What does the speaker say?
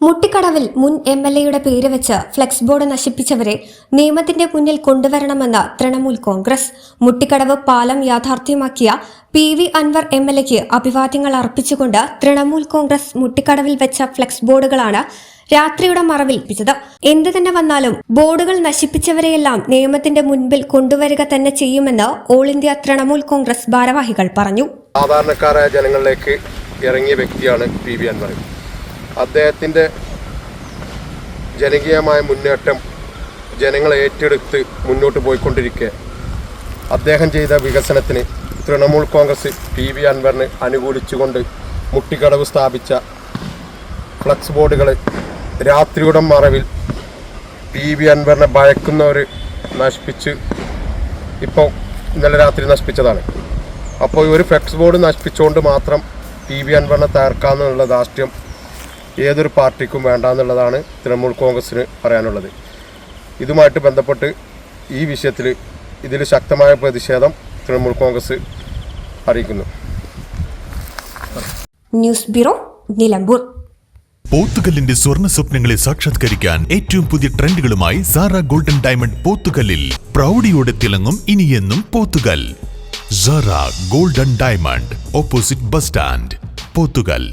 മുട്ടിക്കടവിൽ മുൻ M L എയുടെ പേര് വെച്ച് ഫ്ലെക്സ് ബോർഡ് നശിപ്പിച്ചവരെ നിയമത്തിന്റെ മുന്നിൽ കൊണ്ടുവരണമെന്ന് തൃണമൂൽ കോൺഗ്രസ്. മുട്ടിക്കടവ് പാലം യാഥാർത്ഥ്യമാക്കിയ P V Anvar M L എക്ക് അഭിവാദ്യങ്ങൾ അർപ്പിച്ചുകൊണ്ട് തൃണമൂൽ കോൺഗ്രസ് മുട്ടിക്കടവിൽ വെച്ച ഫ്ലെക്സ് ബോർഡുകളാണ് രാത്രിയുടെ മറവിൽ പിച്ചത് എന്തു തന്നെ വന്നാലും ബോർഡുകൾ നശിപ്പിച്ചവരെയെല്ലാം നിയമത്തിന്റെ മുൻപിൽ കൊണ്ടുവരിക തന്നെ ചെയ്യുമെന്ന് ഓൾ ഇന്ത്യ തൃണമൂൽ കോൺഗ്രസ് ഭാരവാഹികൾ പറഞ്ഞു. സാധാരണക്കാരായ ജനങ്ങളിലേക്ക് ഇറങ്ങിയ വ്യക്തിയാണ് പി വി അൻവർ. അദ്ദേഹത്തിന്റെ ജനകീയമായ മുന്നേറ്റം ജനങ്ങളെ ഏറ്റെടുത്ത് മുന്നോട്ട് പോയിക്കൊണ്ടിരിക്കെ. അദ്ദേഹം ചെയ്ത വികസനത്തിന് തൃണമൂൽ കോൺഗ്രസ് പി വി അൻവറിന് അനുകൂലിച്ചുകൊണ്ട് മുട്ടിക്കടവ് സ്ഥാപിച്ച ഫ്ലക്സ് ബോർഡുകൾ രാത്രിയുടെ മറവിൽ പി വി അൻവറിനെ ഭയക്കുന്നവർ നശിപ്പിച്ച് ഇപ്പോൾ ഇന്നലെ രാത്രി നശിപ്പിച്ചതാണ്. അപ്പോൾ ഒരു ഫ്ലക്സ് ബോർഡ് നശിപ്പിച്ചുകൊണ്ട് മാത്രം പി വി അൻവറിനെ തകർക്കാമെന്നുള്ള ധാർഷ്ട്യം ഏതൊരു പാർട്ടിക്കും വേണ്ട എന്നുള്ളതാണ് തൃണമൂൽ കോൺഗ്രസ്സിന് പറയാനുള്ളത്. ഇതുമായിട്ട് ബന്ധപ്പെട്ട് ഈ വിഷയത്തിൽ ഇതിൽ ശക്തമായ പ്രതിഷേധം തൃണമൂൽ കോൺഗ്രസ് അറിയിക്കുന്നു. News bureau Nilambur. പോത്തുകല്ലിന്റെ സ്വർണ സ്വപ്നങ്ങളെ സാക്ഷാത്കരിക്കാൻ ഏറ്റവും പുതിയ ട്രെൻഡുകളുമായി സാറ ഗോൾഡൻ ഡയമണ്ട് പോത്തുകല്ലിൽ പ്രൗഢിയോടെ തിളങ്ങും ഇനിയെന്നും Pothukal. Sara golden diamond opposite bus stand Pothukal.